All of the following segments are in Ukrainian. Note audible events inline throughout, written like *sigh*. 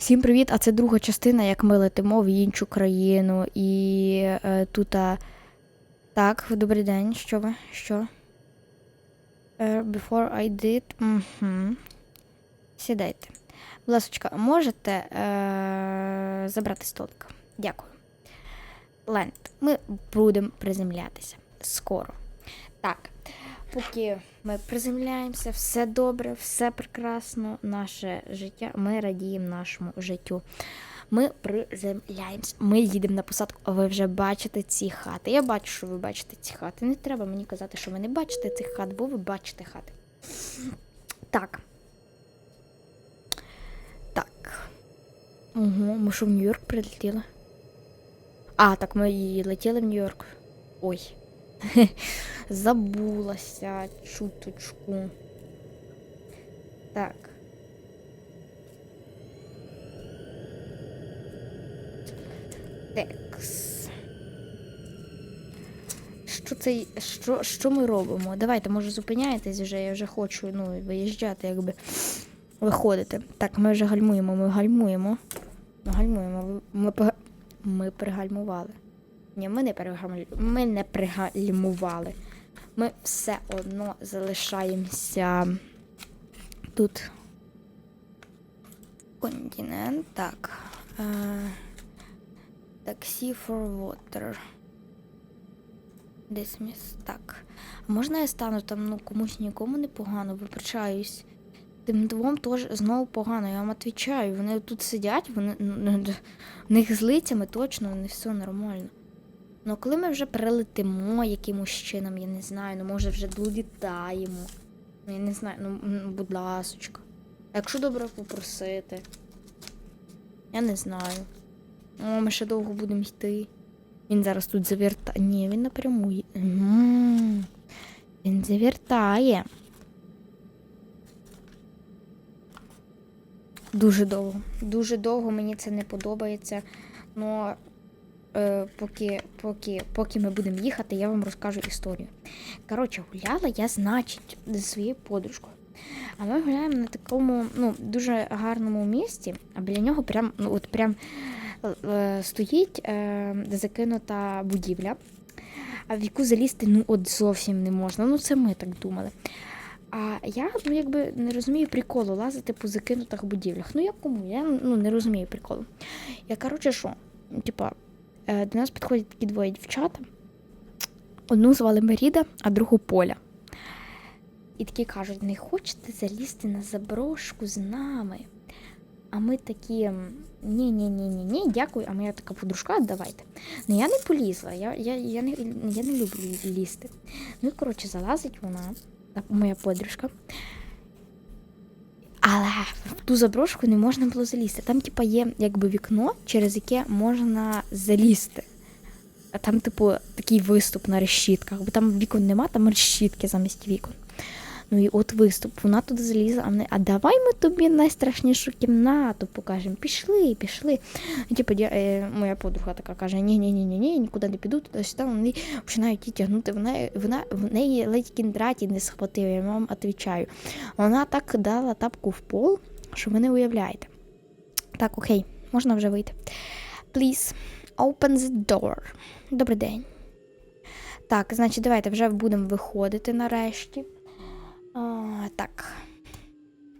Всім привіт! А це друга частина, як ми летимо в іншу країну. І е, тут. А... Так, добрий день. Що ви? Що? Е, before I did. Угу. Сідайте. Ласочка, можете е, забрати столик? Дякую. Ленд, ми будемо приземлятися скоро. Так, поки ми приземляємося, все добре, все прекрасно, наше життя, ми радіємо нашому життю. Ми приземляємося, ми їдемо на посадку, а ви вже бачите ці хати. Я бачу, що ви бачите ці хати. Не треба мені казати, що ви не бачите цих хат, бо ви бачите хати. Так. Так. Угу, ми що в Нью-Йорк прилетіли? А, так ми і летіли в Нью-Йорк. Ой. *laughs* Забулася чуточку. Так. Текс. Що це. Що, що ми робимо? Давайте, може, зупиняєтесь вже, я вже хочу ну, виїжджати, якби виходити. Так, ми вже гальмуємо, ми гальмуємо. Ми гальмуємо. Ми, ми пригальмували. Ні, ми не. Ми не пригальмували. Ми все одно залишаємося тут. Континент. Так. Е, Таксі for water. Dismiss. Так. А можна я стану там, ну, комусь нікому не погано, вибачаюсь. Тим двом теж знову погано, я вам відповідаю. Вони тут сидять, вони ну, ну, в них з лицями точно, вони все нормально. Ну, коли ми вже прилетимо якимось чином, я не знаю, ну може вже долітаємо. Ну, я не знаю, ну, будь ласочка. Якщо добре попросити. Я не знаю. О, ми ще довго будемо йти. Він зараз тут завертає. Ні, він напряму. М, Він завертає. Дуже довго. Дуже довго мені це не подобається. Но е, поки, поки, поки ми будемо їхати, я вам розкажу історію. Коротше, гуляла я, значить, зі своєю подружкою. А ми гуляємо на такому ну, дуже гарному місці, а біля нього прям, ну, от прям е, стоїть е, закинута будівля, в яку залізти ну, от зовсім не можна. Ну, це ми так думали. А я ну, якби не розумію приколу лазити по закинутих будівлях. Ну, як кому? Я ну, не розумію приколу. Я, коротше, що? Типа, до нас підходять такі двоє дівчат. Одну звали Меріда, а другу Поля. І такі кажуть, не хочете залізти на заброшку з нами? А ми такі, ні, ні, ні, ні, ні, дякую. А моя така подружка, давайте. Ну я не полізла, я, я, я, не, я не люблю лізти. Ну і коротше, залазить вона, моя подружка. Але в ту заброшку не можна було залізти. Там, типа, є якби вікно, через яке можна залізти. А там, типу, такий виступ на решітках, бо там вікон нема, там решітки замість вікон. Ну і от виступ, вона туди залізла, а вони, а давай ми тобі найстрашнішу кімнату покажемо. Пішли, пішли. Типу, е, моя подруга така каже: ні ні ні ні ні нікуди не піду, туди сюди вони починають її тягнути. Вона, вона, в неї ледь кіндраті не схватив, я вам відповідаю. Вона так дала тапку в пол, що ви не уявляєте. Так, окей, можна вже вийти. Please, open the door. Добрий день. Так, значить, давайте вже будемо виходити нарешті. А, так.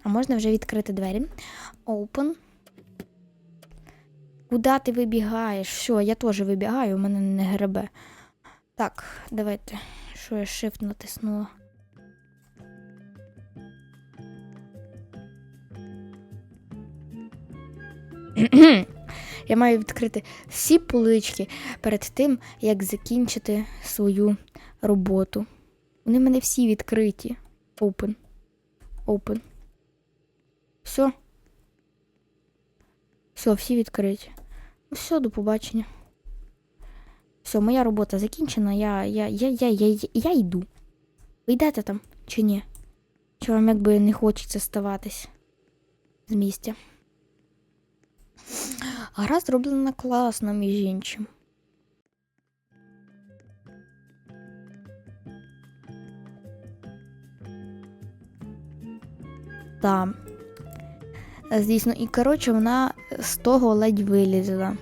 А можна вже відкрити двері. Open. Куда ти вибігаєш? Все, я теж вибігаю, у мене не гребе. Так, давайте. Що я shift натиснула? Я маю відкрити всі полички перед тим, як закінчити свою роботу. Вони в мене всі відкриті. Open. Open. Все. Все, всі відкриті. Ну все, до побачення. Все, моя робота закінчена. Я, я, я, я, я, я, я йду. Ви йдете там чи ні? Чи вам якби не хочеться ставатись з місця? Гра зроблена класно, між іншим. Та. Звісно, і коротше, вона з того ледь вилізла.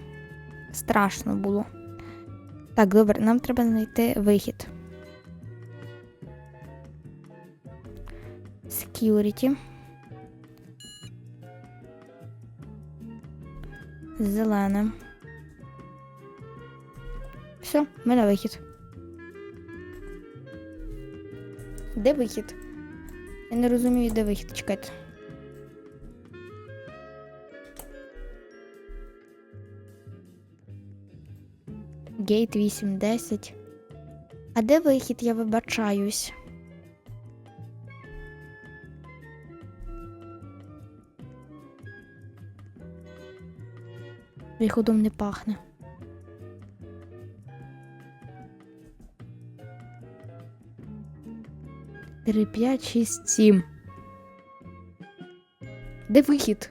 Страшно було. Так, добре, нам треба знайти вихід. Security. Зелене. Все, в мене вихід. Де вихід? Я не розумію, де вихід. Чекайте. Гейт 810. А де вихід, я вибачаюсь. Виходом не пахне. Три, п'ять, шість, сім. Де вихід?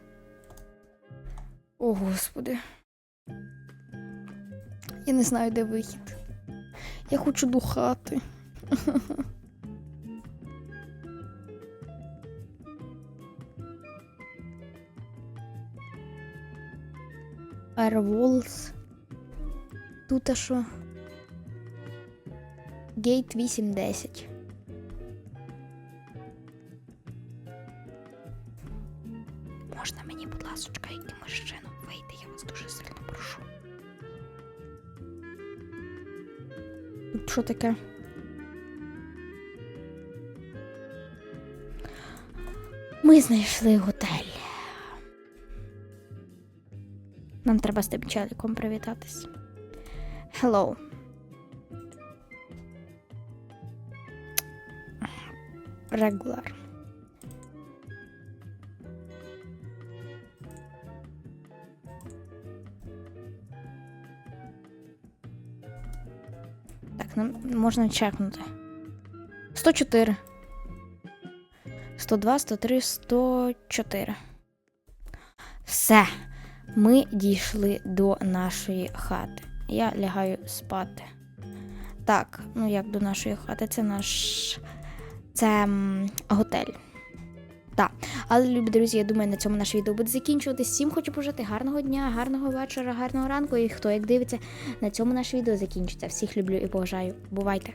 О, господи. Я не знаю, де вихід. Я хочу до хати. *laughs* Airwalls. Тут а що? Гейт 810. Можна мені, будь ласочка, якимось чином вийти, я вас дуже сильно прошу. Що таке? Ми знайшли готель. Нам треба з тим челіком привітатись. Hello. Regular. Нам можна чекнути. 104. 102, 103, 104. Все. Ми дійшли до нашої хати. Я лягаю спати. Так, ну як до нашої хати, це наш. Це м, готель. Так. Але, любі друзі, я думаю, на цьому наше відео буде закінчуватись. Всім хочу пожити гарного дня, гарного вечора, гарного ранку. І хто як дивиться, на цьому наше відео закінчиться. Всіх люблю і поважаю. Бувайте!